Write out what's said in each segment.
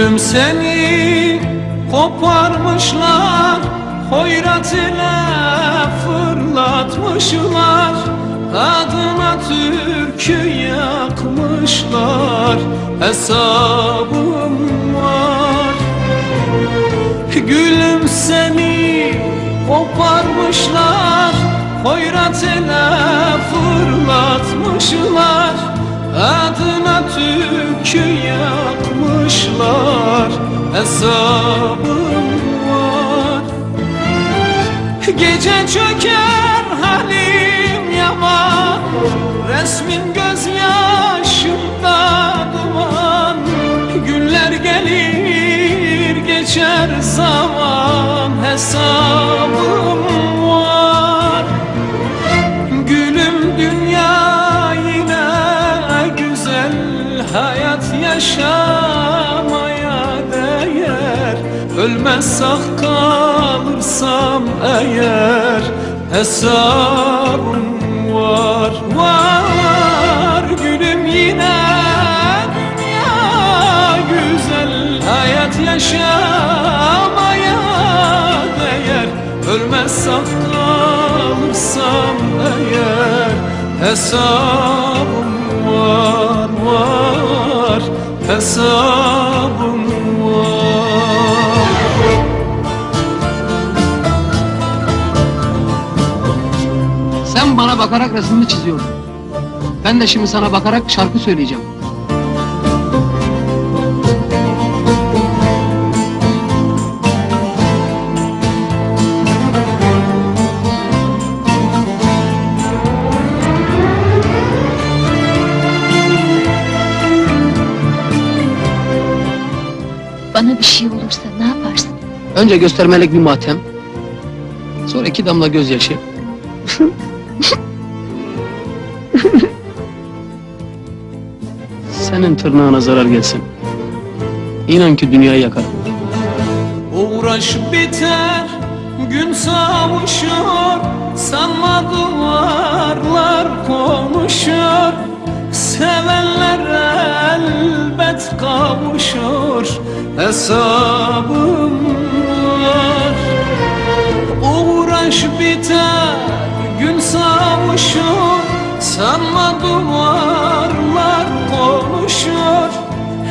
Gülüm seni koparmışlar Hoyrat ile fırlatmışlar. Adına türkü yakmışlar Hesabım var. Gülüm seni koparmışlar Hoyrat ile fırlatmışlar. Adına türkü yakmışlar Hesabım var. Gece çöker halim yaman Resmin gözyaşımda duman. Günler gelir geçer zaman Hesabım Ölmez sağ kalırsam eğer Hesabım var, var Gülüm yine dünya güzel Hayat yaşamaya değer. Ölmez sağ kalırsam eğer Hesabım var, var. Hesabım Sen bana bakarak resmini çiziyordun. Ben de şimdi sana bakarak şarkı söyleyeceğim. Bana bir şey olursa ne yaparsın? Önce göstermelik bir matem. Sonra iki damla gözyaşı. Senin tırnağına zarar gelsin. İnan ki dünyayı yakar. Uğraş biter, gün savuşur Sanma duvarlar konuşur Sevenler elbet kavuşur Hesabım Sanma duvarlar konuşur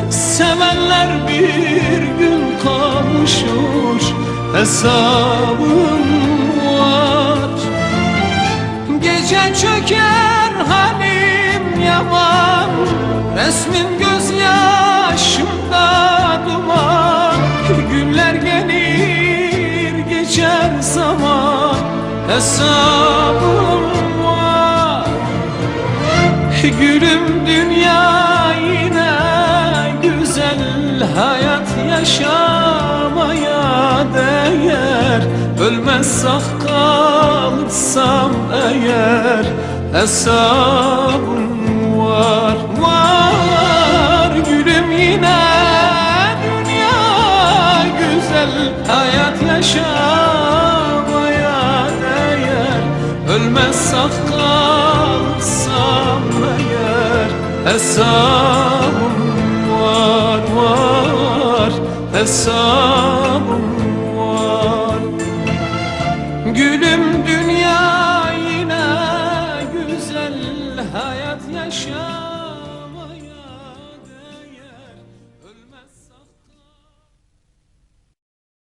Sevenler bir gün kavuşur Hesabım var. Gece çöker halim yaman Resmin gözyaşımda duman. Günler gelir geçer zaman Hesabım Gülüm dünya yine güzel Hayat yaşamaya değer. Ölmez sağ kalırsam eğer Hesabım var, var Hesabım var var Hesabım var. Gülüm dünya yine güzel Hayat yaşa